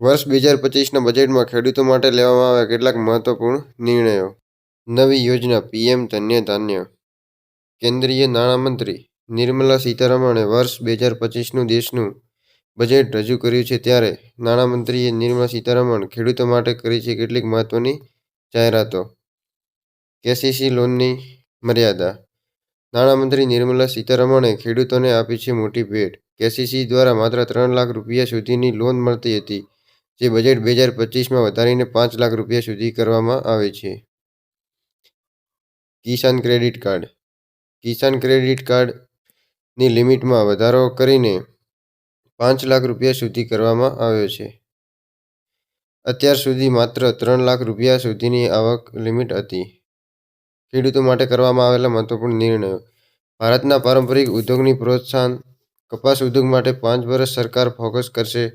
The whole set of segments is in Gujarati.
વર્ષ બે હજાર પચીસના બજેટમાં ખેડૂતો માટે લેવામાં આવ્યા કેટલાક મહત્વપૂર્ણ નિર્ણયો. નવી યોજના પીએમ ધન્ય ધાન્ય કેન્દ્રીય નાણામંત્રી નિર્મલા સીતારમણે વર્ષ બે હજાર પચીસનું દેશનું બજેટ રજૂ કર્યું છે ત્યારે નાણામંત્રીએ નિર્મલા સીતારમણ ખેડૂતો માટે કરી છે કેટલીક મહત્વની જાહેરાતો. કેસીસી લોનની મર્યાદા. નાણામંત્રી નિર્મલા સીતારમણે ખેડૂતોને આપી છે મોટી ભેટ. કેસીસી દ્વારા માત્ર ત્રણ લાખ રૂપિયા સુધીની લોન મળતી હતી. જે બજેટ બે હજાર પચીસમાં વધારીને પાંચ લાખ રૂપિયા સુધી કરવામાં આવે છે. Kisan credit card. Kisan credit કાર્ડની લિમિટમાં વધારો કરીને પાંચ લાખ રૂપિયા સુધી કરવામાં આવ્યો છે. અત્યાર સુધી માત્ર ત્રણ લાખ રૂપિયા સુધીની આવક લિમિટ હતી. ખેડૂતો માટે કરવામાં આવેલા મહત્વપૂર્ણ નિર્ણયો. ભારતના પારંપરિક ઉદ્યોગની પ્રોત્સાહન, કપાસ ઉદ્યોગ માટે પાંચ વર્ષ સરકાર ફોકસ કરશે.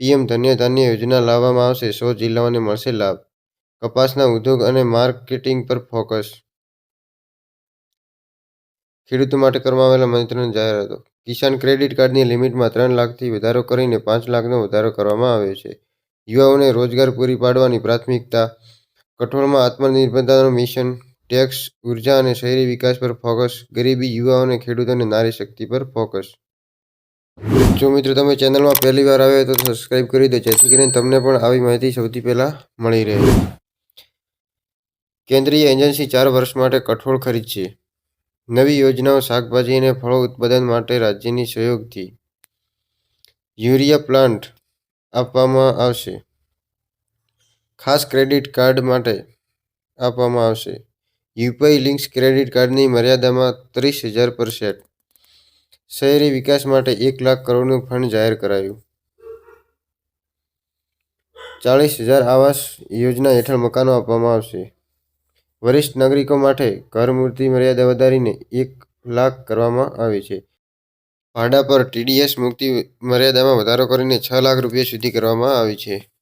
પીએમ ધન્ય ધાન્ય યોજના લાવવામાં આવશે. સો જિલ્લાઓને મળશે લાભ. કપાસના ઉદ્યોગ અને માર્કેટિંગ પર ફોકસ. ખેડૂતો માટે કરવામાં આવેલા મહત્વની જાહેરાતો કિસાન ક્રેડિટ કાર્ડની લિમિટમાં ત્રણ લાખથી વધારો કરીને પાંચ લાખનો વધારો કરવામાં આવ્યો છે. યુવાઓને રોજગાર પૂરી પાડવાની પ્રાથમિકતા. કઠોળમાં આત્મનિર્ભરતાનું મિશન. ટેક્સ, ઊર્જા અને શહેરી વિકાસ પર ફોકસ. ગરીબી યુવાઓ અને ખેડૂતોને નારી શક્તિ પર ફોકસ. જો મિત્રો તમે ચેનલમાં પહેલી વાર આવ્યા તો સબસ્ક્રાઈબ કરી દો, જેથી કરીને તમને પણ આવી માહિતી સૌથી પહેલાં મળી રહે. કેન્દ્રીય એજન્સી ચાર વર્ષ માટે કઠોળ ખરીદશે. નવી યોજનાઓ શાકભાજી અને ફળો ઉત્પાદન માટે રાજ્યની સહયોગથી યુરિયા પ્લાન્ટ આપવામાં આવશે. ખાસ ક્રેડિટ કાર્ડ માટે આપવામાં આવશે. યુપીઆઈ લિંક્સ ક્રેડિટ કાર્ડની મર્યાદામાં ત્રીસ હજાર પર સેટ. શહેરી વિકાસ માટે એક લાખ કરોડનું ફંડ જાહેર કરાયું. ચાલીસ હજાર આવાસ યોજના હેઠળ મકાનો આપવામાં આવશે. વરિષ્ઠ નાગરિકો માટે ઘર મૂર્તિ મર્યાદા વધારીને એક લાખ કરવામાં આવી છે. ભાડા પર ટીડીએસ મુક્તિ મર્યાદામાં વધારો કરીને છ લાખ રૂપિયા સુધી કરવામાં આવી છે.